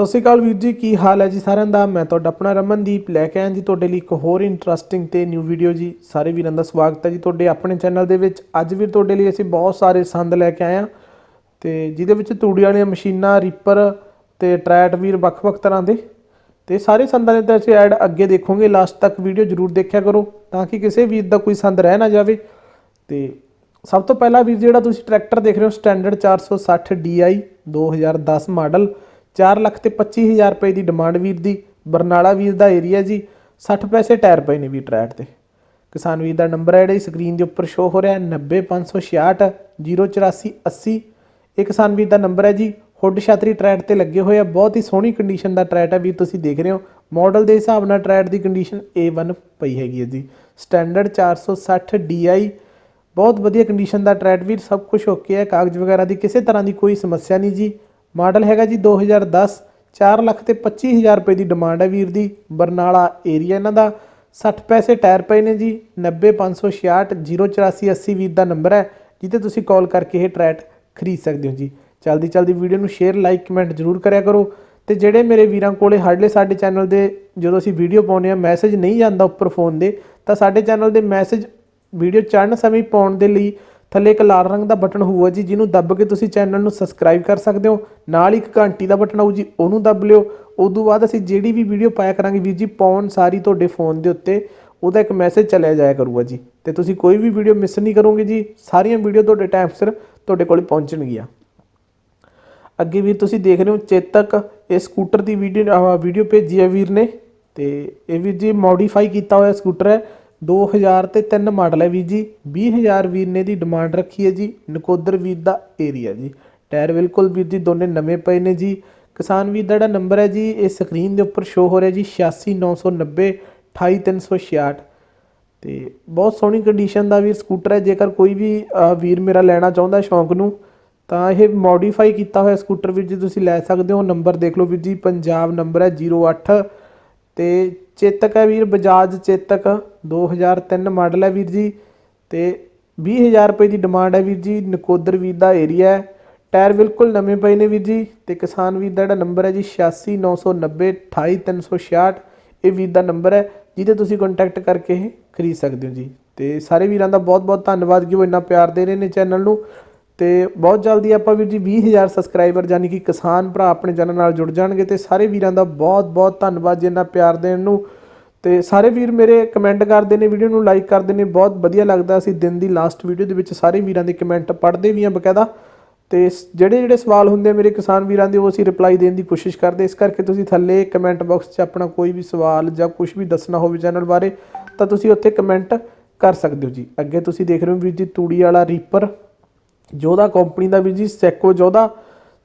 ਸਤਿ ਸ਼੍ਰੀ ਅਕਾਲ ਵੀਰ ਜੀ, ਕੀ ਹਾਲ ਹੈ ਜੀ ਸਾਰਿਆਂ ਦਾ? ਮੈਂ ਤੁਹਾਡਾ ਆਪਣਾ ਰਮਨਦੀਪ ਲੈ ਕੇ ਆਇਆ ਜੀ ਤੁਹਾਡੇ ਲਈ ਇੱਕ ਹੋਰ ਇੰਟਰਸਟਿੰਗ ਤੇ ਨਿਊ ਵੀਡੀਓ ਜੀ। ਸਾਰੇ ਵੀਰਾਂ ਦਾ ਸਵਾਗਤ ਹੈ ਜੀ ਤੁਹਾਡੇ ਆਪਣੇ ਚੈਨਲ ਦੇ ਵਿੱਚ। ਅੱਜ ਵੀ ਤੁਹਾਡੇ ਲਈ ਅਸੀਂ ਬਹੁਤ ਸਾਰੇ ਸੰਦ ਲੈ ਕੇ ਆਏ ਹਾਂ ਤੇ ਜਿਹਦੇ ਵਿੱਚ ਤੂੜੀ ਵਾਲੀਆਂ ਮਸ਼ੀਨਾਂ ਰੀਪਰ ਤੇ ਟਰੈਟ ਵੀਰ ਵੱਖ-ਵੱਖ ਤਰ੍ਹਾਂ ਦੇ। ਤੇ ਸਾਰੇ ਸੰਦਾਂ ਦੇ ਤਾਂ ਅਸੀਂ ਐਡ ਅੱਗੇ ਦੇਖੋਗੇ। ਲਾਸਟ ਤੱਕ ਵੀਡੀਓ ਜਰੂਰ ਦੇਖਿਆ ਕਰੋ ਤਾਂ ਕਿ ਕਿਸੇ ਵੀਰ ਦਾ ਕੋਈ ਸੰਦ ਰਹਿ ਨਾ ਜਾਵੇ। ਤੇ ਸਭ ਤੋਂ ਪਹਿਲਾਂ ਵੀਰ ਜਿਹੜਾ ਤੁਸੀਂ ਟਰੈਕਟਰ ਦੇਖ ਰਹੇ ਹੋ ਸਟੈਂਡਰਡ 460 DI 2010 ਮਾਡਲ 4 ਲੱਖ ਤੇ 25000 ਰੁਪਏ ਦੀ ਡਿਮਾਂਡ ਵੀਰ ਦੀ, ਬਰਨਾਲਾ ਵੀਰ ਦਾ ਏਰੀਆ ਜੀ 60 ਪੈਸੇ ਟਾਇਰ ਪਏ ਨੇ ਵੀਰ ਟਰੈਟ ਤੇ। ਕਿਸਾਨ ਵੀਰ ਦਾ ਨੰਬਰ ਹੈ ਜਿਹੜਾ ਸਕਰੀਨ ਦੇ ਉੱਪਰ ਸ਼ੋ ਹੋ ਰਿਹਾ ਹੈ 90566 08480 ਇਹ ਕਿਸਾਨ ਵੀਰ ਦਾ ਨੰਬਰ ਹੈ ਜੀ, ਹੁੱਡ ਛਤਰੀ ਟਰੈਟ ਤੇ ਲੱਗੇ ਹੋਏ ਆ, ਬਹੁਤ ਹੀ ਸੋਹਣੀ ਕੰਡੀਸ਼ਨ ਦਾ ਟਰੈਟ ਹੈ ਵੀਰ, ਤੁਸੀਂ ਦੇਖ ਰਹੇ ਹੋ। ਮਾਡਲ ਦੇ ਹਿਸਾਬ ਨਾਲ ਟਰੈਟ ਦੀ ਕੰਡੀਸ਼ਨ A1 ਪਈ ਹੈਗੀ ਹੈ ਜੀ। ਸਟੈਂਡਰਡ 460 DI ਬਹੁਤ ਵਧੀਆ ਕੰਡੀਸ਼ਨ ਦਾ ਟਰੈਟ ਵੀਰ, ਸਭ ਕੁਝ ਓਕੇ ਹੈ ਕਾਗਜ਼ ਵਗੈਰਾ ਦੀ ਕਿਸੇ ਤਰ੍ਹਾਂ ਦੀ ਕੋਈ ਸਮੱਸਿਆ ਨਹੀਂ ਜੀ। ਮਾਡਲ ਹੈਗਾ ਜੀ 2010 4 ਲੱਖ ਤੇ 25000 ਰੁਪਏ ਦੀ ਡਿਮਾਂਡ ਹੈ ਵੀਰ ਦੀ। ਬਰਨਾਲਾ ਏਰੀਆ ਇਹਨਾਂ ਦਾ। 60 ਪੈਸੇ ਟਾਇਰ ਪਏ ਨੇ ਜੀ 90566 08480 ਵੀਰ ਦਾ ਨੰਬਰ ਹੈ ਜਿੱਤੇ ਤੁਸੀਂ ਕਾਲ ਕਰਕੇ ਇਹ ਟਰੈਟ ਖਰੀਦ ਸਕਦੇ ਹੋ ਜੀ। ਜਲਦੀ ਜਲਦੀ ਵੀਡੀਓ ਨੂੰ ਸ਼ੇਅਰ ਲਾਈਕ ਕਮੈਂਟ ਜ਼ਰੂਰ ਕਰਿਆ ਕਰੋ। ਤੇ ਜਿਹੜੇ ਮੇਰੇ ਵੀਰਾਂ ਕੋਲੇ ਹਾਰਡਲੇ ਸਾਡੇ ਚੈਨਲ ਦੇ ਜਦੋਂ ਅਸੀਂ ਵੀਡੀਓ ਪਾਉਂਦੇ ਆ ਮੈਸੇਜ ਨਹੀਂ ਜਾਂਦਾ ਉੱਪਰ ਫੋਨ ਦੇ, ਤਾਂ ਸਾਡੇ ਚੈਨਲ ਦੇ ਮੈਸੇਜ ਵੀਡੀਓ ਚੜ੍ਹਨ ਸਮੇਂ ਪਾਉਣ ਦੇ ਲਈ ਥੱਲੇ ਇੱਕ ਲਾਲ ਰੰਗ ਦਾ ਬਟਨ ਹੋਊਗਾ ਜੀ, ਜਿਹਨੂੰ ਦੱਬ ਕੇ ਤੁਸੀਂ ਚੈਨਲ ਨੂੰ ਸਬਸਕ੍ਰਾਈਬ ਕਰ ਸਕਦੇ ਹੋ। ਨਾਲ ਹੀ ਇੱਕ ਘੰਟੀ ਦਾ ਬਟਨ ਆਊ ਜੀ, ਉਹਨੂੰ ਦੱਬ ਲਿਓ। ਉਦੋਂ ਬਾਅਦ ਅਸੀਂ ਜਿਹੜੀ ਵੀ ਵੀਡੀਓ ਪਾਇਆ ਕਰਾਂਗੇ ਵੀਰ ਜੀ, ਪਾਉਣ ਸਾਰੀ ਤੁਹਾਡੇ ਫੋਨ ਦੇ ਉੱਤੇ, ਉਹਦਾ ਇੱਕ ਮੈਸੇਜ ਚੱਲਿਆ ਜਾਇਆ ਕਰੂਗਾ ਜੀ। ਤੇ ਤੁਸੀਂ ਕੋਈ ਵੀ ਵੀਡੀਓ ਮਿਸ ਨਹੀਂ ਕਰੋਗੇ ਜੀ, ਸਾਰੀਆਂ ਵੀਡੀਓ ਤੁਹਾਡੇ ਟਾਈਮ ਸਿਰ ਤੁਹਾਡੇ ਕੋਲ ਪਹੁੰਚਣਗੀਆਂ। ਅੱਗੇ ਵੀਰ, ਤੁਸੀਂ ਦੇਖ ਰਹੇ ਹੋ ਚੇਤਕ, ਇਹ ਸਕੂਟਰ ਦੀ ਵੀਡੀਓ ਵੀਡੀਓ ਭੇਜੀ ਹੈ ਵੀਰ ਨੇ। ਤੇ ਇਹ ਵੀਰ ਜੀ ਮੋਡੀਫਾਈ ਕੀਤਾ ਹੋਇਆ ਸਕੂਟਰ ਹੈ। 2000 ਤੇ 3 ਮਾਡਲ ਹੈ ਵੀਰ ਜੀ। 20000 ਵੀਰ ਨੇ ਦੀ ਡਿਮਾਂਡ ਰੱਖੀ ਹੈ ਜੀ। ਨਕੋਦਰ ਵੀਰ ਦਾ ਏਰੀਆ ਜੀ। ਟਾਇਰ ਬਿਲਕੁਲ ਵੀਰ ਜੀ ਦੋਨੇ ਨਵੇਂ ਪਏ ਨੇ ਜੀ। ਕਿਸਾਨ ਵੀਰ ਦਾ ਜਿਹੜਾ ਨੰਬਰ ਹੈ ਜੀ, ਇਹ ਸਕਰੀਨ ਦੇ ਉੱਪਰ ਸ਼ੋ ਹੋ ਰਿਹਾ ਜੀ। 86990 28366 ਤੇ ਬਹੁਤ ਸੋਹਣੀ ਕੰਡੀਸ਼ਨ ਦਾ ਵੀਰ ਸਕੂਟਰ ਹੈ। ਜੇਕਰ ਕੋਈ ਵੀ ਵੀਰ ਮੇਰਾ ਲੈਣਾ ਚਾਹੁੰਦਾ ਸ਼ੌਂਕ ਨੂੰ, ਤਾਂ ਇਹ ਮੋਡੀਫਾਈ ਕੀਤਾ ਹੋਇਆ ਸਕੂਟਰ ਵੀਰ ਜੀ ਤੁਸੀਂ ਲੈ ਸਕਦੇ ਹੋ। ਨੰਬਰ ਦੇਖ ਲਓ ਵੀਰ ਜੀ। ਪੰਜਾਬ ਨੰਬਰ ਹੈ 08 ਤੇ ਚੇਤਕ ਹੈ ਵੀਰ, ਬਜਾਜ ਚੇਤਕ 2003 ਮਾਡਲ ਹੈ ਵੀਰ ਜੀ ਤੇ 20000 ਰੁਪਏ ਦੀ ਡਿਮਾਂਡ ਹੈ ਵੀਰ ਜੀ, ਨਕੋਦਰ ਵੀਰ ਦਾ ਏਰੀਆ ਹੈ। ਟਾਇਰ ਬਿਲਕੁਲ ਨਵੇਂ ਪਏ ਨੇ ਵੀਰ ਜੀ ਤੇ ਕਿਸਾਨ ਵੀਰ ਦਾ ਜਿਹੜਾ ਨੰਬਰ ਹੈ ਜੀ 86990 28366 ਇਹ ਵੀਰ ਦਾ ਨੰਬਰ ਹੈ, ਜਿਹਦੇ ਤੁਸੀਂ ਕੰਟੈਕਟ ਕਰਕੇ ਇਹ ਖਰੀਦ ਸਕਦੇ ਹੋ ਜੀ। ਤੇ ਸਾਰੇ ਵੀਰਾਂ ਦਾ ਬਹੁਤ ਬਹੁਤ ਧੰਨਵਾਦ, ਕਿ ਉਹ ਇੰਨਾ ਪਿਆਰ ਦੇ ਰਹੇ ਨੇ ਚੈਨਲ ਨੂੰ। ਤੇ ਬਹੁਤ ਜਲਦੀ ਆਪਾਂ ਵੀਰ ਜੀ 20000 ਸਬਸਕ੍ਰਾਈਬਰ ਯਾਨੀ ਕਿ ਕਿਸਾਨ ਭਰਾ ਆਪਣੇ ਚੈਨਲ ਨਾਲ ਜੁੜ ਜਾਣਗੇ ਤੇ ਸਾਰੇ ਵੀਰਾਂ ਦਾ ਬਹੁਤ ਬਹੁਤ ਧੰਨਵਾਦ ਜਿੰਨਾ ਪਿਆਰ ਦੇਣ ਨੂੰ। ਤੇ ਸਾਰੇ ਵੀਰ ਮੇਰੇ ਕਮੈਂਟ ਕਰਦੇ ਨੇ ਵੀਡੀਓ ਨੂੰ ਲਾਈਕ ਕਰਦੇ ਨੇ, ਬਹੁਤ ਵਧੀਆ ਲੱਗਦਾ ਅਸੀਂ ਦਿਨ ਦੀ ਲਾਸਟ ਵੀਡੀਓ ਦੇ ਵਿੱਚ ਸਾਰੇ ਵੀਰਾਂ ਦੇ ਕਮੈਂਟ ਪੜ੍ਹਦੇ ਵੀ ਹਾਂ ਬਕਾਇਦਾ। ਤੇ ਜਿਹੜੇ ਜਿਹੜੇ ਸਵਾਲ ਹੁੰਦੇ ਆ ਮੇਰੇ ਕਿਸਾਨ ਵੀਰਾਂ ਦੇ, ਉਹ ਅਸੀਂ ਰਿਪਲਾਈ ਦੇਣ ਦੀ ਕੋਸ਼ਿਸ਼ ਕਰਦੇ ਇਸ ਕਰਕੇ ਤੁਸੀਂ ਥੱਲੇ ਕਮੈਂਟ ਬਾਕਸ 'ਚ ਆਪਣਾ ਕੋਈ ਵੀ ਸਵਾਲ ਜਾਂ ਕੁਝ ਵੀ ਦੱਸਣਾ ਹੋਵੇ ਚੈਨਲ ਬਾਰੇ, ਤਾਂ ਤੁਸੀਂ ਉੱਥੇ ਕਮੈਂਟ ਕਰ ਸਕਦੇ ਹੋ ਜੀ। ਅੱਗੇ ਤੁਸੀਂ ਦੇਖ ਰਹੇ ਹੋ ਵੀਰ ਜੀ ਤੂੜੀ ਵਾਲਾ ਰੀਪਰ ਜੋਧਾ ਕੰਪਨੀ ਦਾ ਵੀਰ ਜੀ, ਸੈਕੋ ਜੋਧਾ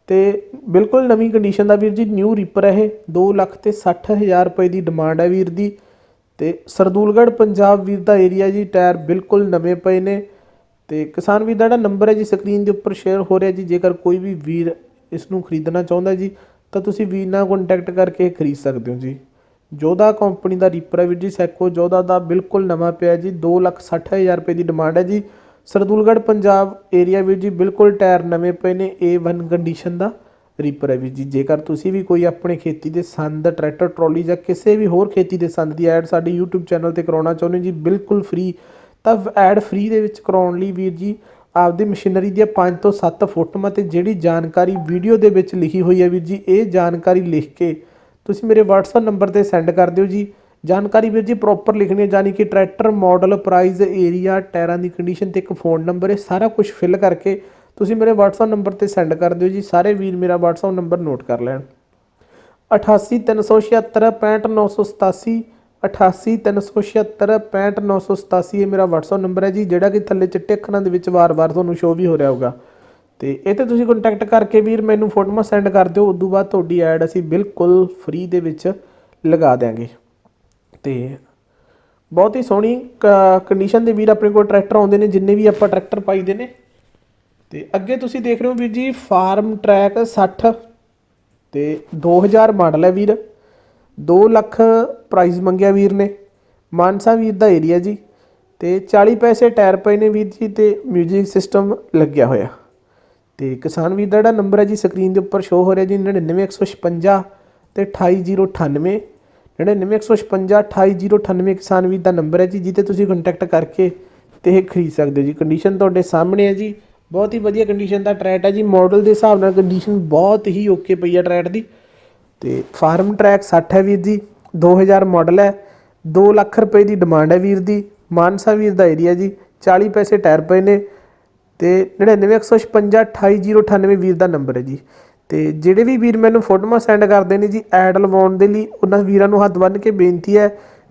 ਤੇ ਬਿਲਕੁਲ ਨਵੀਂ ਕੰਡੀਸ਼ਨ ਦਾ ਵੀਰ ਜੀ ਨਿਊ ਰੀਪਰ ਹੈ ਇਹ। 2 ਲੱਖ ਤੇ 60000 ਰੁਪਏ ਦੀ ਡਿਮਾਂਡ ਹੈ ਵੀਰ ਦੀ। ਤੇ ਸਰਦੂਲਗੜ੍ਹ ਪੰਜਾਬ ਵੀਰ ਦਾ ਏਰੀਆ ਜੀ ਟਾਇਰ ਬਿਲਕੁਲ ਨਵੇਂ ਪਏ ਨੇ। ਤੇ ਕਿਸਾਨ ਵੀਰ ਦਾ ਜਿਹੜਾ ਨੰਬਰ ਹੈ ਜੀ ਸਕਰੀਨ ਦੇ ਉੱਪਰ ਸ਼ੇਅਰ ਹੋ ਰਿਹਾ ਜੀ, ਜੇਕਰ ਕੋਈ ਵੀ ਵੀਰ ਇਸ ਨੂੰ ਖਰੀਦਣਾ ਚਾਹੁੰਦਾ ਜੀ, ਤਾਂ ਤੁਸੀਂ ਵੀਰ ਨਾਲ ਕੰਟੈਕਟ ਕਰਕੇ ਖਰੀਦ ਸਕਦੇ ਹੋ ਜੀ। ਜੋਧਾ ਕੰਪਨੀ ਦਾ ਰੀਪਰ ਹੈ ਵੀਰ ਜੀ, ਸੈਕੋ ਜੋਧਾ ਦਾ ਬਿਲਕੁਲ ਨਵਾਂ ਪਿਆ ਜੀ 2 ਲੱਖ 60000 ਰੁਪਏ ਦੀ ਡਿਮਾਂਡ ਹੈ ਜੀ। ਸਰਦੂਲਗੜ੍ਹ ਪੰਜਾਬ ਏਰੀਆ ਵੀਰ ਜੀ ਬਿਲਕੁਲ ਟਾਇਰ ਨਵੇਂ ਪਏ ਨੇ A1 ਕੰਡੀਸ਼ਨ ਦਾ। ਰੀਪਰ ਹੈ ਵੀਰ ਜੀ, ਜੇਕਰ ਤੁਸੀਂ ਵੀ ਕੋਈ ਆਪਣੇ ਖੇਤੀ ਦੇ ਸੰਦ, ਟਰੈਕਟਰ, ਟਰਾਲੀ ਜਾਂ ਕਿਸੇ ਵੀ ਹੋਰ ਖੇਤੀ ਦੇ ਸੰਦ ਦੀ ਐਡ ਸਾਡੇ YouTube ਚੈਨਲ ਤੇ ਕਰਾਉਣਾ ਚਾਹੁੰਦੇ ਹੋ ਜੀ, ਬਿਲਕੁਲ ਫ੍ਰੀ ਤਾਂ ਐਡ ਫ੍ਰੀ ਦੇ ਵਿੱਚ ਕਰਾਉਣ ਲਈ ਵੀਰ ਜੀ ਆਪਦੀ ਮਸ਼ੀਨਰੀ ਦੀਆਂ 5 ਤੋਂ 7 ਫੋਟੋਆਂ ਤੇ ਜਿਹੜੀ ਜਾਣਕਾਰੀ ਵੀਡੀਓ ਦੇ ਵਿੱਚ ਲਿਖੀ ਹੋਈ ਹੈ ਵੀਰ ਜੀ, ਇਹ ਜਾਣਕਾਰੀ ਲਿਖ ਕੇ ਤੁਸੀਂ ਮੇਰੇ WhatsApp ਨੰਬਰ ਤੇ ਸੈਂਡ ਕਰ ਦਿਓ ਜੀ। ਜਾਣਕਾਰੀ ਵੀਰ ਜੀ ਪ੍ਰੋਪਰ ਲਿਖਣੀ ਹੈ ਯਾਨੀ ਕਿ ਟਰੈਕਟਰ ਮਾਡਲ ਪ੍ਰਾਈਸ ਏਰੀਆ ਟਾਇਰਾਂ ਦੀ ਕੰਡੀਸ਼ਨ ਤੇ ਇੱਕ ਫੋਨ ਨੰਬਰ ਇਹ ਸਾਰਾ ਕੁਝ ਫਿਲ ਕਰਕੇ ਤੁਸੀਂ ਮੇਰੇ WhatsApp ਨੰਬਰ ਤੇ ਸੈਂਡ ਕਰ ਦਿਓ ਜੀ, ਸਾਰੇ ਵੀਰ ਮੇਰਾ WhatsApp ਨੰਬਰ ਨੋਟ ਕਰ ਲੈਣ। 8837765987 8837765987 ਇਹ ਮੇਰਾ WhatsApp ਨੰਬਰ ਹੈ ਜੀ, ਜਿਹੜਾ ਕਿ ਥੱਲੇ ਚਿੱਟੇ ਅੱਖਰਾਂ ਦੇ ਵਿੱਚ ਵਾਰ-ਵਾਰ ਤੁਹਾਨੂੰ ਸ਼ੋ ਵੀ ਹੋ ਰਿਹਾ ਹੋਊਗਾ। ਤੇ ਇਹ ਤੇ ਤੁਸੀਂ ਕੰਟੈਕਟ ਕਰਕੇ ਵੀਰ ਮੈਨੂੰ ਫੋਟੋਆਂ ਸੈਂਡ ਕਰ ਦਿਓ ਉਦੋਂ ਬਾਅਦ ਤੁਹਾਡੀ ਐਡ ਅਸੀਂ ਬਿਲਕੁਲ ਫ੍ਰੀ ਦੇ ਵਿੱਚ ਲਗਾ ਦਿਆਂਗੇ। ਤੇ ਬਹੁਤ ਹੀ ਸੋਹਣੀ ਕੰਡੀਸ਼ਨ ਦੇ ਵੀਰ ਆਪਣੇ ਕੋਲ ਟਰੈਕਟਰ ਆਉਂਦੇ ਨੇ, ਜਿੰਨੇ ਵੀ ਆਪਾਂ ਟਰੈਕਟਰ ਪਾਈਦੇ ਨੇ। ਤੇ ਅੱਗੇ ਤੁਸੀਂ ਦੇਖ ਰਹੇ ਹੋ ਵੀਰ ਜੀ ਫਾਰਮ ਟਰੈਕ 60 ਤੇ 2000 ਮਾਡਲ ਹੈ ਵੀਰ। 2 ਲੱਖ ਪ੍ਰਾਈਸ ਮੰਗਿਆ ਵੀਰ ਨੇ। ਮਾਨਸਾ ਵੀਰ ਦਾ ਏਰੀਆ ਜੀ। ਤੇ 40 ਪੈਸੇ ਟਾਇਰ ਪਏ ਨੇ ਵੀਰ ਜੀ ਤੇ 뮤직 ਸਿਸਟਮ ਲੱਗਿਆ ਹੋਇਆ। ਤੇ ਕਿਸਾਨ ਵੀਰ ਦਾ ਜਿਹੜਾ ਨੰਬਰ ਹੈ ਜੀ ਸਕਰੀਨ ਦੇ ਉੱਪਰ ਸ਼ੋ ਹੋ ਰਿਹਾ ਜੀ 99156 ਤੇ 28098 99156 28098 ਕਿਸਾਨ ਵੀਰ ਦਾ ਨੰਬਰ ਹੈ ਜੀ ਜਿੱਤੇ ਤੁਸੀਂ ਕੰਟੈਕਟ ਕਰਕੇ ਤੇ ਇਹ ਖਰੀਦ ਸਕਦੇ ਹੋ ਜੀ। ਕੰਡੀਸ਼ਨ ਤੁਹਾਡੇ ਸਾਹਮਣੇ ਹੈ ਜੀ। ਬਹੁਤ ਹੀ ਵਧੀਆ ਕੰਡੀਸ਼ਨ ਦਾ ਟਰੈਟ ਹੈ ਜੀ। ਮਾਡਲ ਦੇ ਹਿਸਾਬ ਨਾਲ ਕੰਡੀਸ਼ਨ ਬਹੁਤ ਹੀ ਓਕੇ ਪਈ ਹੈ ਟਰੈਟ ਦੀ। ਤੇ ਫਾਰਮ ਟਰੈਕ 60 ਹੈ ਵੀਰ ਜੀ। 2000 ਮਾਡਲ ਹੈ। 2 ਲੱਖ ਰੁਪਏ ਦੀ ਡਿਮਾਂਡ ਹੈ ਵੀਰ ਦੀ। ਮਾਨਸਾ ਵੀਰ ਦਾ ਏਰੀਆ ਜੀ। 40 ਪੈਸੇ ਟਾਇਰ ਪਏ ਨੇ। ਤੇ 99156 28098 ਵੀਰ ਦਾ ਨੰਬਰ ਹੈ ਜੀ। ਤੇ ਜਿਹੜੇ ਵੀ ਵੀਰ ਮੈਨੂੰ ਫੋਟੋਆਂ ਸੈਂਡ ਕਰਦੇ ਨੇ ਜੀ ਐਡ ਲਵਾਉਣ ਦੇ ਲਈ, ਉਹਨਾਂ ਵੀਰਾਂ ਨੂੰ ਹੱਥ ਬੰਨ੍ਹ ਕੇ ਬੇਨਤੀ ਹੈ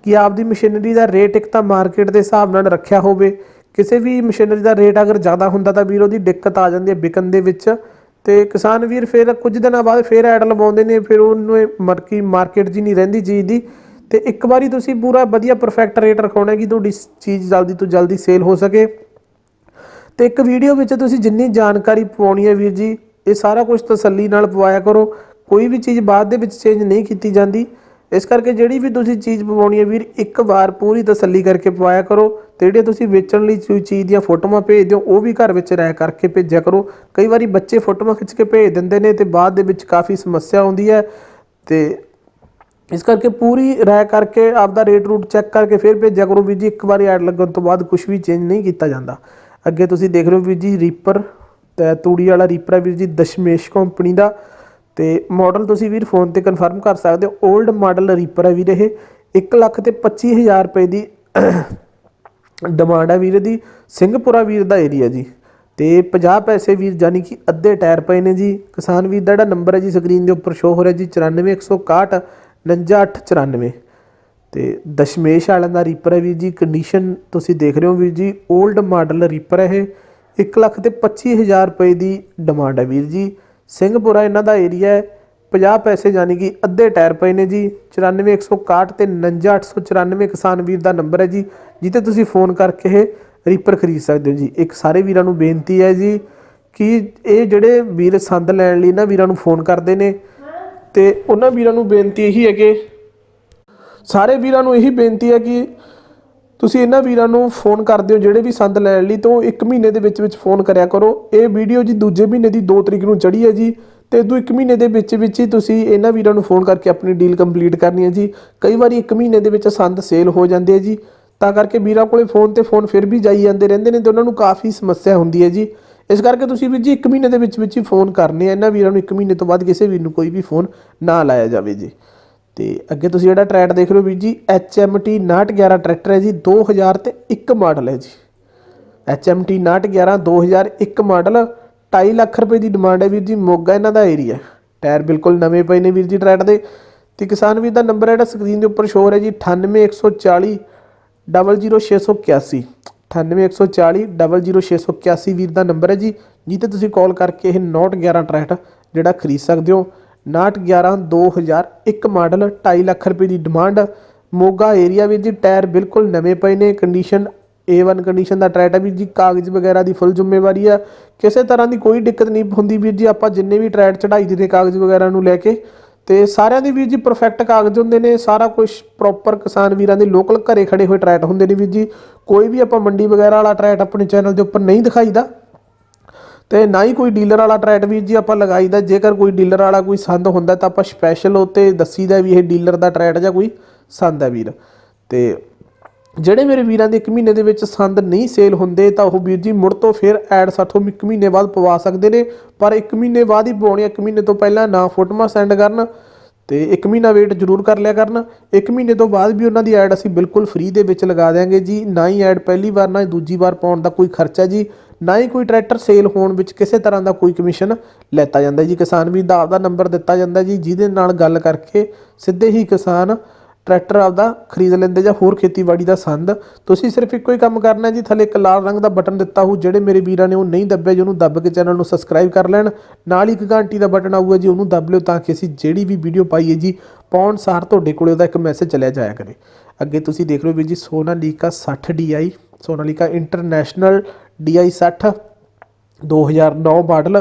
ਕਿ ਆਪਦੀ ਮਸ਼ੀਨਰੀ ਦਾ ਰੇਟ ਇੱਕ ਤਾਂ ਮਾਰਕੀਟ ਦੇ ਹਿਸਾਬ ਨਾਲ ਰੱਖਿਆ ਹੋਵੇ। ਕਿਸੇ ਵੀ ਮਸ਼ੀਨਰੀ ਦਾ ਰੇਟ ਅਗਰ ਜ਼ਿਆਦਾ ਹੁੰਦਾ ਤਾਂ ਵੀਰ ਉਹਦੀ ਦਿੱਕਤ ਆ ਜਾਂਦੀ ਹੈ ਵਿਕਣ ਦੇ ਵਿੱਚ। ਤੇ ਕਿਸਾਨ ਵੀਰ ਫਿਰ ਕੁਝ ਦਿਨਾਂ ਬਾਅਦ ਫਿਰ ਐਡ ਲਵਾਉਂਦੇ ਨੇ, ਫਿਰ ਉਹਨੂੰ ਮਰਕੀ ਮਾਰਕੀਟ ਜੀ ਨਹੀਂ ਰਹਿੰਦੀ ਚੀਜ਼ ਦੀ। ਤੇ ਇੱਕ ਵਾਰੀ ਤੁਸੀਂ ਪੂਰਾ ਵਧੀਆ ਪਰਫੈਕਟ ਰੇਟ ਰਖਾਉਣਾ ਕਿ ਤੁਹਾਡੀ ਚੀਜ਼ ਜਲਦੀ ਤੋਂ ਜਲਦੀ ਸੇਲ ਹੋ ਸਕੇ। ਤੇ ਇੱਕ ਵੀਡੀਓ ਵਿੱਚ ਤੁਸੀਂ ਜਿੰਨੀ ਜਾਣਕਾਰੀ ਪਾਉਣੀ ਹੈ ਵੀਰ ਜੀ ਇਹ ਸਾਰਾ ਕੁਝ ਤਸੱਲੀ ਨਾਲ ਪਵਾਇਆ ਕਰੋ। ਕੋਈ ਵੀ ਚੀਜ਼ ਬਾਅਦ ਦੇ ਵਿੱਚ ਚੇਂਜ ਨਹੀਂ ਕੀਤੀ ਜਾਂਦੀ। ਇਸ ਕਰਕੇ ਜਿਹੜੀ ਵੀ ਤੁਸੀਂ ਚੀਜ਼ ਪਵਾਉਣੀ ਹੈ ਵੀਰ, ਇੱਕ ਵਾਰ ਪੂਰੀ ਤਸੱਲੀ ਕਰਕੇ ਪਵਾਇਆ ਕਰੋ ਤੇ ਜਿਹੜੇ ਤੁਸੀਂ ਵੇਚਣ ਲਈ ਚੀਜ਼ ਦੀਆਂ ਫੋਟੋਆਂ ਭੇਜ ਦਿਓ, ਉਹ ਵੀ ਘਰ ਵਿੱਚ ਰਹਿ ਕਰਕੇ ਭੇਜਿਆ ਕਰੋ। ਕਈ ਵਾਰੀ ਬੱਚੇ ਫੋਟੋਆਂ ਖਿੱਚ ਕੇ ਭੇਜ ਦਿੰਦੇ ਨੇ ਤੇ ਬਾਅਦ ਦੇ ਵਿੱਚ ਕਾਫੀ ਸਮੱਸਿਆ ਆਉਂਦੀ ਹੈ ਤੇ ਇਸ ਕਰਕੇ ਪੂਰੀ ਰਾਇ ਕਰਕੇ ਆਪਦਾ ਰੇਟ ਰੂਟ ਚੈੱਕ ਕਰਕੇ ਫਿਰ ਭੇਜਿਆ ਕਰੋ। ਵੀਰ ਜੀ, ਇੱਕ ਵਾਰੀ ਐਡ ਲੱਗਣ ਤੋਂ ਬਾਅਦ ਕੁਝ ਵੀ ਚੇਂਜ ਨਹੀਂ ਕੀਤਾ ਜਾਂਦਾ। ਅੱਗੇ ਤੁਸੀਂ ਦੇਖ ਰਹੇ ਹੋ ਵੀਰ ਜੀ ਰੀਪਰ ਤੂੜੀ ਵਾਲਾ ਰੀਪਰ ਹੈ ਵੀਰ ਜੀ, ਦਸ਼ਮੇਸ਼ ਕੰਪਨੀ ਦਾ। ਤੇ ਮਾਡਲ ਤੁਸੀਂ ਵੀਰ ਫੋਨ ਤੇ ਕਨਫਰਮ ਕਰ ਸਕਦੇ ਹੋ 올ਡ ਮਾਡਲ ਰੀਪਰ ਹੈ ਵੀਰ ਇਹ। 1 ਲੱਖ ਤੇ 25000 ਰੁਪਏ ਦੀ ਡਿਮਾਂਡ ਹੈ ਵੀਰ ਦੀ ਸਿੰਘਪੁਰਾ ਵੀਰ ਦਾ ਏਰੀਆ ਜੀ। ਤੇ 50 ਪੈਸੇ ਵੀਰ ਜਾਨੀ ਕਿ ਅੱਧੇ ਟਾਇਰ ਪਏ ਨੇ ਜੀ। ਕਿਸਾਨ ਵੀਰ ਦਾ ਜਿਹੜਾ ਨੰਬਰ ਹੈ ਜੀ ਸਕਰੀਨ ਦੇ ਉੱਪਰ ਸ਼ੋ ਹੋ ਰਿਹਾ ਜੀ 94161 59894 ਤੇ ਦਸ਼ਮੇਸ਼ ਵਾਲਿਆਂ ਦਾ ਰੀਪਰ ਹੈ ਵੀਰ ਜੀ ਕੰਡੀਸ਼ਨ ਤੁਸੀਂ ਦੇਖ ਰਹੇ ਹੋ ਵੀਰ ਜੀ 올ਡ ਮਾਡਲ ਰੀਪਰ ਹੈ ਇਹ। 1 ਲੱਖ ਤੇ 25000 ਰੁਪਏ ਦੀ ਡਿਮਾਂਡ ਹੈ ਵੀਰ ਜੀ। ਸਿੰਘਪੁਰਾ ਇਹਨਾਂ ਦਾ ਏਰੀਆ ਹੈ 50 ਪੈਸੇ ਯਾਨੀ ਕਿ ਅੱਧੇ ਟਾਇਰ ਪਏ ਨੇ ਜੀ 94161 ਤੇ 59894 ਕਿਸਾਨ ਵੀਰ ਦਾ ਨੰਬਰ ਹੈ ਜੀ ਜਿੱਤੇ ਤੁਸੀਂ ਫੋਨ ਕਰਕੇ ਇਹ ਰੀਪਰ ਖਰੀਦ ਸਕਦੇ ਹੋ ਜੀ। ਇੱਕ ਸਾਰੇ ਵੀਰਾਂ ਨੂੰ ਬੇਨਤੀ ਹੈ ਜੀ ਕਿ ਇਹ ਜਿਹੜੇ ਵੀਰ ਸੰਦ ਲੈਣ ਲਈ ਨਾ ਵੀਰਾਂ ਨੂੰ ਫੋਨ ਕਰਦੇ ਨੇ, ਤੇ ਉਹਨਾਂ ਵੀਰਾਂ ਨੂੰ ਬੇਨਤੀ ਇਹੀ ਹੈ ਕਿ ਸਾਰੇ ਵੀਰਾਂ ਨੂੰ ਇਹੀ ਬੇਨਤੀ ਹੈ ਕਿ ਤੁਸੀਂ ਇਹਨਾਂ ਵੀਰਾਂ ਨੂੰ ਫੋਨ ਕਰਦੇ ਹੋ, ਜਿਹੜੇ ਵੀ ਸੰਦ ਲੈਣ ਲਈ, ਤਾਂ ਉਹ ਇੱਕ ਮਹੀਨੇ ਦੇ ਵਿੱਚ ਵਿੱਚ ਫੋਨ ਕਰਿਆ ਕਰੋ। ਇਹ ਵੀਡੀਓ ਜੀ ਦੂਜੇ ਮਹੀਨੇ ਦੀ 2 ਤਰੀਕ ਨੂੰ ਚੜੀ ਹੈ ਜੀ, ਤੇ ਦੋ ਇੱਕ ਮਹੀਨੇ ਦੇ ਵਿੱਚ ਵਿੱਚ ਹੀ ਤੁਸੀਂ ਇਹਨਾਂ ਵੀਰਾਂ ਨੂੰ ਫੋਨ ਕਰਕੇ ਆਪਣੀ ਡੀਲ ਕੰਪਲੀਟ ਕਰਨੀ ਹੈ ਜੀ। ਕਈ ਵਾਰੀ ਇੱਕ ਮਹੀਨੇ ਦੇ ਵਿੱਚ ਸੰਦ ਸੇਲ ਹੋ ਜਾਂਦੇ ਆ ਜੀ, ਤਾਂ ਕਰਕੇ ਵੀਰਾਂ ਕੋਲੇ ਫੋਨ ਤੇ ਫੋਨ ਫਿਰ ਵੀ ਜਾਈ ਜਾਂਦੇ ਰਹਿੰਦੇ ਨੇ, ਤੇ ਉਹਨਾਂ ਨੂੰ ਕਾਫੀ ਸਮੱਸਿਆ ਹੁੰਦੀ ਹੈ ਜੀ। ਇਸ ਕਰਕੇ ਤੁਸੀਂ ਵੀਰ ਜੀ ਇੱਕ ਮਹੀਨੇ ਦੇ ਵਿੱਚ ਵਿੱਚ ਹੀ ਫੋਨ ਕਰਨੇ ਆ, ਇਹਨਾਂ ਵੀਰਾਂ ਨੂੰ ਇੱਕ ਮਹੀਨੇ ਤੋਂ ਬਾਅਦ ਕਿਸੇ ਵੀਰ ਨੂੰ ਕੋਈ ਵੀ ਫੋਨ ਨਾ ਲਾਇਆ ਜਾਵੇ ਜੀ। ਤੇ ਅੱਗੇ ਤੁਸੀਂ ਜਿਹੜਾ ਟਰੈਟ ਦੇਖ ਰਹੇ ਹੋ ਵੀਰ ਜੀ HMT 911 ਟਰੈਕਟਰ ਹੈ ਜੀ 2000 ਤੇ 1 ਮਾਡਲ ਹੈ ਜੀ। HMT 911 2001 ਮਾਡਲ 2.5 ਲੱਖ ਰੁਪਏ ਦੀ ਡਿਮਾਂਡ ਹੈ ਵੀਰ ਜੀ, ਮੋਗਾ ਇਹਨਾਂ ਦਾ ਏਰੀਆ ਟਾਇਰ ਬਿਲਕੁਲ ਨਵੇਂ ਪਏ ਨੇ ਵੀਰ ਜੀ ਟਰੈਕਟ ਦੇ। ਤੇ ਕਿਸਾਨ ਵੀਰ ਦਾ ਨੰਬਰ ਹੈ ਜਿਹੜਾ ਸਕਰੀਨ ਦੇ ਉੱਪਰ ਸ਼ੋਅ ਹੋ ਰਿਹਾ ਜੀ 98140 00681 98140 00681 ਵੀਰ ਦਾ ਨੰਬਰ ਹੈ ਜੀ। ਜਿੱਤੇ ਤੁਸੀਂ ਕਾਲ ਕਰਕੇ ਇਹ ਨੋਟ 11 ਟਰੈਕਟ ਜਿਹੜਾ ਖਰੀਦ ਸਕਦੇ ਹੋ। ਨਾਟ 11 2001 ਮਾਡਲ 2.5 ਲੱਖ ਰੁਪਏ ਦੀ ਡਿਮਾਂਡ ਮੋਗਾ ਏਰੀਆ ਵਿੱਚ ਜੀ ਟਾਇਰ ਬਿਲਕੁਲ ਨਵੇਂ ਪਏ ਨੇ। ਕੰਡੀਸ਼ਨ A1 ਕੰਡੀਸ਼ਨ ਦਾ ਟਰੈਟ ਹੈ ਵੀਰ ਜੀ, ਕਾਗਜ਼ ਵਗੈਰਾ ਦੀ ਫੁੱਲ ਜ਼ਿੰਮੇਵਾਰੀ ਆ। ਕਿਸੇ ਤਰ੍ਹਾਂ ਦੀ ਕੋਈ ਦਿੱਕਤ ਨਹੀਂ ਹੁੰਦੀ ਵੀਰ ਜੀ, ਆਪਾਂ ਜਿੰਨੇ ਵੀ ਟਰੈਟ ਚੜਾਈ ਦੇ ਨੇ ਕਾਗਜ਼ ਵਗੈਰਾ ਨੂੰ ਲੈ ਕੇ। ਤੇ ਸਾਰਿਆਂ ਦੇ ਵੀਰ ਜੀ ਪਰਫੈਕਟ ਕਾਗਜ਼ ਹੁੰਦੇ ਨੇ। ਸਾਰਾ ਕੁਝ ਪ੍ਰੋਪਰ ਕਿਸਾਨ ਵੀਰਾਂ ਦੇ ਲੋਕਲ ਘਰੇ ਖੜੇ ਹੋਏ ਟਰੈਟ ਹੁੰਦੇ ਨੇ ਵੀਰ ਜੀ। ਕੋਈ ਵੀ ਆਪਾਂ ਮੰਡੀ ਵਗੈਰਾ ਵਾਲਾ ਟਰੈਟ ਆਪਣੇ ਚੈਨਲ ਦੇ ਉੱਪਰ ਨਹੀਂ ਦਿਖਾਈਦਾ। ਤੇ ਨਾ ਹੀ ਕੋਈ ਡੀਲਰ ਵਾਲਾ ਟਰੈਟ ਵੀਰ ਜੀ ਆਪਾਂ ਲਗਾਈਦਾ ਜੇਕਰ ਕੋਈ ਡੀਲਰ ਵਾਲਾ ਕੋਈ ਸੰਦ ਹੁੰਦਾ ਤਾਂ ਆਪਾਂ ਸਪੈਸ਼ਲ ਉੱਤੇ ਦੱਸੀਦਾ ਵੀ ਇਹ ਡੀਲਰ ਦਾ ਟਰੈਟ ਜਾਂ ਕੋਈ ਸੰਦ ਹੈ ਵੀਰ। ਤੇ ਜਿਹੜੇ ਮੇਰੇ ਵੀਰਾਂ ਦੇ 1 ਮਹੀਨੇ ਦੇ ਵਿੱਚ ਸੰਦ ਨਹੀਂ ਸੇਲ ਹੁੰਦੇ ਤਾਂ ਉਹ ਵੀਰ ਜੀ ਮੁੜ ਤੋਂ ਫਿਰ ਐਡ ਸਾਥੋਂ 1 ਮਹੀਨੇ ਬਾਅਦ ਪਵਾ ਸਕਦੇ ਨੇ, ਪਰ 1 ਮਹੀਨੇ ਬਾਅਦ ਹੀ ਪਵਾਉਣੀ 1 ਮਹੀਨੇ ਤੋਂ ਪਹਿਲਾਂ ਨਾ ਫੋਟੋਆਂ ਸੈਂਡ ਕਰਨ ਤੇ 1 ਮਹੀਨਾ ਵੇਟ ਜ਼ਰੂਰ ਕਰ ਲਿਆ ਕਰਨ। 1 ਮਹੀਨੇ ਤੋਂ ਬਾਅਦ ਵੀ ਉਹਨਾਂ ਦੀ ਐਡ ਅਸੀਂ ਬਿਲਕੁਲ ਫ੍ਰੀ ਦੇ ਵਿੱਚ ਲਗਾ ਦਿਆਂਗੇ ਜੀ, ਨਾ ਹੀ ਐਡ ਪਹਿਲੀ ਵਾਰ, ਨਾ ਦੂਜੀ ਵਾਰ ਪਾਉਣ ਦਾ ਕੋਈ ਖਰਚਾ ਜੀ। ਨਾ ਹੀ ਕੋਈ ਟਰੈਕਟਰ ਸੇਲ ਹੋਣ ਵਿੱਚ ਕਿਸੇ ਤਰ੍ਹਾਂ ਦਾ ਕੋਈ ਕਮਿਸ਼ਨ ਲੈਤਾ ਜਾਂਦਾ ਜੀ। ਕਿਸਾਨ ਵੀਰ ਦਾ ਆਪਦਾ ਨੰਬਰ ਦਿੱਤਾ ਜਾਂਦਾ ਜੀ, ਜਿਹਦੇ ਨਾਲ ਗੱਲ ਕਰਕੇ ਸਿੱਧੇ ਹੀ ਕਿਸਾਨ ਟਰੈਕਟਰ ਆਪਦਾ ਖਰੀਦ ਲੈਂਦੇ ਜਾਂ ਹੋਰ ਖੇਤੀਬਾੜੀ ਦਾ ਸੰਦ। ਤੁਸੀਂ ਸਿਰਫ ਇੱਕੋ ਹੀ ਕੰਮ ਕਰਨਾ ਜੀ, ਥੱਲੇ ਇੱਕ ਲਾਲ ਰੰਗ ਦਾ ਬਟਨ ਦਿੱਤਾ ਹੋਊ, ਜਿਹੜੇ ਮੇਰੇ ਵੀਰਾਂ ਨੇ ਉਹ ਨਹੀਂ ਦੱਬਿਆ ਜੀ, ਉਹਨੂੰ ਦੱਬ ਕੇ ਚੈਨਲ ਨੂੰ ਸਬਸਕ੍ਰਾਈਬ ਕਰ ਲੈਣ। ਨਾਲ ਹੀ ਇੱਕ ਘੰਟੀ ਦਾ ਬਟਨ ਆਊਗਾ ਜੀ, ਉਹਨੂੰ ਦੱਬ ਲਿਓ ਤਾਂ ਕਿ ਅਸੀਂ ਜਿਹੜੀ ਵੀ ਵੀਡੀਓ ਪਾਈਏ ਜੀ, ਪਾਉਣ ਸਾਰ ਤੁਹਾਡੇ ਕੋਲੇ ਉਹਦਾ ਇੱਕ ਮੈਸੇਜ ਚਲਿਆ ਜਾਇਆ ਕਰੇ। ਅੱਗੇ ਤੁਸੀਂ ਦੇਖ ਲਓ ਵੀਰ ਜੀ, Sonalika 60 DI Sonalika international DI 60 2009 model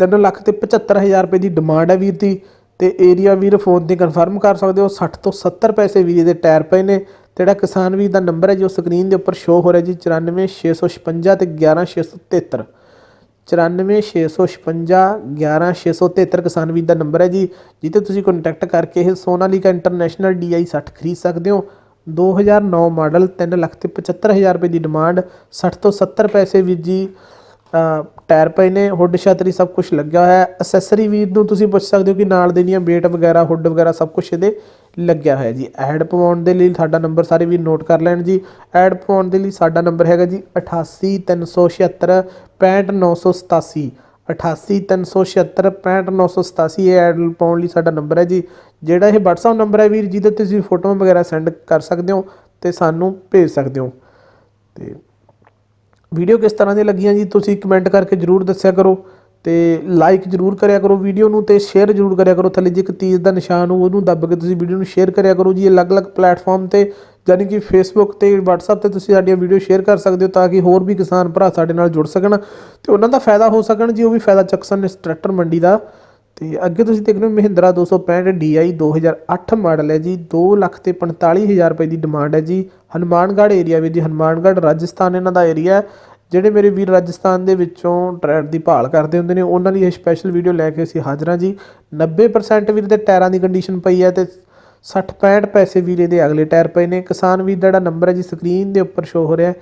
3 lakh ਤੇ 75000 ਰੁਪਏ ਦੀ ਡਿਮਾਂਡ ਹੈ ਵੀਰ ਦੀ। ਤੇ ਏਰੀਆ ਵੀਰ ਫੋਨ ਤੇ ਕਨਫਰਮ ਕਰ ਸਕਦੇ ਹੋ 60 ਤੋਂ 70 ਪੈਸੇ ਵੀਰੇ ਦੇ ਟਾਇਰ ਪਏ ਨੇ ਤੇ ਜਿਹੜਾ ਕਿਸਾਨ ਵੀਰ ਦਾ ਨੰਬਰ ਹੈ ਜੋ ਸਕਰੀਨ ਦੇ ਉੱਪਰ ਸ਼ੋ ਹੋ ਰਿਹਾ ਜੀ 94656 ਤੇ 11673 94656 11673 ਕਿਸਾਨ ਵੀਰ ਦਾ ਨੰਬਰ ਹੈ ਜੀ ਜਿੱਤੇ ਤੁਸੀਂ ਕੰਟੈਕਟ ਕਰਕੇ ਇਹ ਸੋਨਾਲੀਕਾ ਇੰਟਰਨੈਸ਼ਨਲ DI 60 ਖਰੀਦ ਸਕਦੇ ਹੋ। 2009 ਮਾਡਲ ਤਿੰਨ ਲੱਖ ਤੇ 75000 ਰੁਪਏ ਦੀ ਡਿਮਾਂਡ ਸੱਠ ਤੋਂ 70 ਪੈਸੇ ਵੀਰ ਜੀ ਟਾਇਰ ਪਏ ਨੇ ਹੁੱਡ ਛਤਰੀ ਸਭ ਕੁਛ ਲੱਗਿਆ ਹੋਇਆ ਅਸੈਸਰੀ ਵੀਰ ਨੂੰ ਤੁਸੀਂ ਪੁੱਛ ਸਕਦੇ ਹੋ ਕਿ ਨਾਲ ਦੇ ਦੀਆਂ ਵੇਟ ਵਗੈਰਾ ਹੁੱਡ ਵਗੈਰਾ ਸਭ ਕੁਛ ਇਹਦੇ ਲੱਗਿਆ ਹੋਇਆ ਜੀ। ਐਡ ਪਵਾਉਣ ਦੇ ਲਈ ਸਾਡਾ ਨੰਬਰ ਸਾਰੇ ਵੀਰ ਨੋਟ ਕਰ ਲੈਣ ਜੀ। ਐਡ ਪਵਾਉਣ ਦੇ ਲਈ ਸਾਡਾ ਨੰਬਰ ਹੈਗਾ ਜੀ 88376 65987 88376 65987 ਇਹ ਐਡ ਪਾਉਣ ਲਈ ਸਾਡਾ ਨੰਬਰ ਹੈ ਜੀ। ਜਿਹੜਾ ਇਹ WhatsApp ਨੰਬਰ ਹੈ ਵੀਰ, ਜਿਹਦੇ ਤੇ ਤੁਸੀਂ ਫੋਟੋਆਂ ਵਗੈਰਾ ਸੈਂਡ ਕਰ ਸਕਦੇ ਹੋ ਤੇ ਸਾਨੂੰ ਭੇਜ ਸਕਦੇ ਹੋ। ਤੇ ਵੀਡੀਓ ਕਿਸ ਤਰ੍ਹਾਂ ਦੀਆਂ ਲੱਗੀਆਂ ਜੀ, ਤੁਸੀਂ ਕਮੈਂਟ ਕਰਕੇ ਜਰੂਰ ਦੱਸਿਆ ਕਰੋ ਤੇ ਲਾਈਕ ਜਰੂਰ ਕਰਿਆ ਕਰੋ ਵੀਡੀਓ ਨੂੰ ਤੇ ਸ਼ੇਅਰ ਜਰੂਰ ਕਰਿਆ ਕਰੋ। ਥੱਲੇ ਜੇ ਇੱਕ ਤੀਰ ਦਾ ਨਿਸ਼ਾਨ ਹੋ ਉਹਨੂੰ ਦੱਬ ਕੇ ਤੁਸੀਂ ਵੀਡੀਓ ਨੂੰ ਸ਼ੇਅਰ ਕਰਿਆ ਕਰੋ ਜੀ। ਅਲੱਗ-ਅਲੱਗ ਪਲੇਟਫਾਰਮ ਤੇ ਯਾਨੀ ਕਿ ਫੇਸਬੁੱਕ ਤੇ WhatsApp ਤੇ ਤੁਸੀਂ ਸਾਡੀਆਂ ਵੀਡੀਓ ਸ਼ੇਅਰ ਕਰ ਸਕਦੇ ਹੋ ਤਾਂ ਕਿ ਹੋਰ ਵੀ ਕਿਸਾਨ ਭਰਾ ਸਾਡੇ ਨਾਲ ਜੁੜ ਸਕਣ ਤੇ ਉਹਨਾਂ ਦਾ ਫਾਇਦਾ ਹੋ ਸਕਣ ਜੀ, ਉਹ ਵੀ ਫਾਇਦਾ ਚੱਕ ਸਕਣ ਇਸ ਟਰੈਕਟਰ ਮੰਡੀ ਦਾ। ਤੇ ਅੱਗੇ ਤੁਸੀਂ ਦੇਖ ਰਹੇ ਹੋ ਮਹਿੰਦਰਾ 265 DI 2008 ਮਾਡਲ ਹੈ ਜੀ। 2 ਲੱਖ ਤੇ 45000 ਰੁਪਏ ਦੀ ਡਿਮਾਂਡ ਹੈ ਜੀ। ਹਨੂਮਾਨਗੜ੍ਹ ਏਰੀਆ ਵੀ ਜੀ, ਹਨੂਮਾਨਗੜ੍ਹ ਰਾਜਸਥਾਨ ਇਹਨਾਂ ਦਾ ਏਰੀਆ ਹੈ। ਜਿਹੜੇ ਮੇਰੇ ਵੀਰ ਰਾਜਸਥਾਨ ਦੇ ਵਿੱਚੋਂ ਟਰੈਕ ਦੀ ਭਾਲ ਕਰਦੇ ਹੁੰਦੇ ਨੇ, ਉਹਨਾਂ ਲਈ ਇਹ ਸਪੈਸ਼ਲ ਵੀਡੀਓ ਲੈ ਕੇ ਅਸੀਂ ਹਾਜ਼ਰ ਹਾਂ ਜੀ। 90% ਵੀਰ ਦੇ ਟਾਇਰਾਂ ਦੀ ਕੰਡੀਸ਼ਨ ਪਈ ਹੈ ਤੇ 60 65 ਪੈਸੇ ਵੀਰੇ ਦੇ ਅਗਲੇ ਟਾਇਰ ਪਏ ਨੇ। ਕਿਸਾਨ ਵੀਰ ਦਾ ਜਿਹੜਾ ਨੰਬਰ ਹੈ ਜੀ ਸਕਰੀਨ ਦੇ ਉੱਪਰ ਸ਼ੋ ਹੋ ਰਿਹਾ ਹੈ।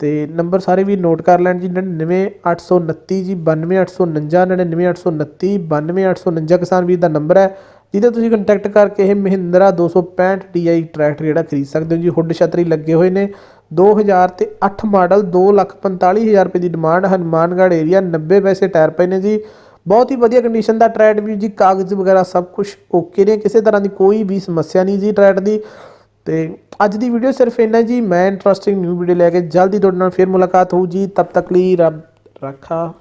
ਅਤੇ ਨੰਬਰ ਸਾਰੇ ਵੀਰ ਨੋਟ ਕਰ ਲੈਣ ਜੀ 99829 ਜੀ 92849 99829 92849 ਕਿਸਾਨ ਵੀਰ ਦਾ ਨੰਬਰ ਹੈ, ਜਿਹਦੇ ਤੁਸੀਂ ਕੰਟੈਕਟ ਕਰਕੇ ਇਹ ਮਹਿੰਦਰਾ 265 DI ਟਰੈਕਟਰ ਜਿਹੜਾ ਖਰੀਦ ਸਕਦੇ ਹੋ ਜੀ, ਹੁੱਡ ਛਤਰੀ ਲੱਗੇ ਹੋਏ ਨੇ 2000 ਤੇ 8 ਮਾਡਲ 245000 ਰੁਪਏ ਦੀ ਡਿਮਾਂਡ ਹਨੂਮਾਨਗੜ੍ਹ ਏਰੀਆ 90 ਪੈਸੇ ਟਾਇਰ ਪਏ ਨੇ ਜੀ। ਬਹੁਤ ਹੀ ਵਧੀਆ ਕੰਡੀਸ਼ਨ ਦਾ ਟਰੈਡ ਵੀ ਜੀ, ਕਾਗਜ਼ ਵਗੈਰਾ ਸਭ ਕੁਝ ਓਕੇ ਨੇ, ਕਿਸੇ ਤਰ੍ਹਾਂ ਦੀ ਕੋਈ ਵੀ ਸਮੱਸਿਆ ਨਹੀਂ ਜੀ ਟਰੈਕਟ ਦੀ। ਤੇ ਅੱਜ ਦੀ ਵੀਡੀਓ ਸਿਰਫ ਇੰਨਾ ਜੀ। ਮੈਂ ਇੰਟਰਸਟਿੰਗ ਨਿਊ ਵੀਡੀਓ ਲੈ ਕੇ ਜਲਦੀ ਤੁਹਾਡੇ ਨਾਲ ਫਿਰ ਮੁਲਾਕਾਤ ਹੋਊ ਜੀ। ਤਬ ਤੱਕ ਲਈ ਰੱਬ ਰੱਖਾ।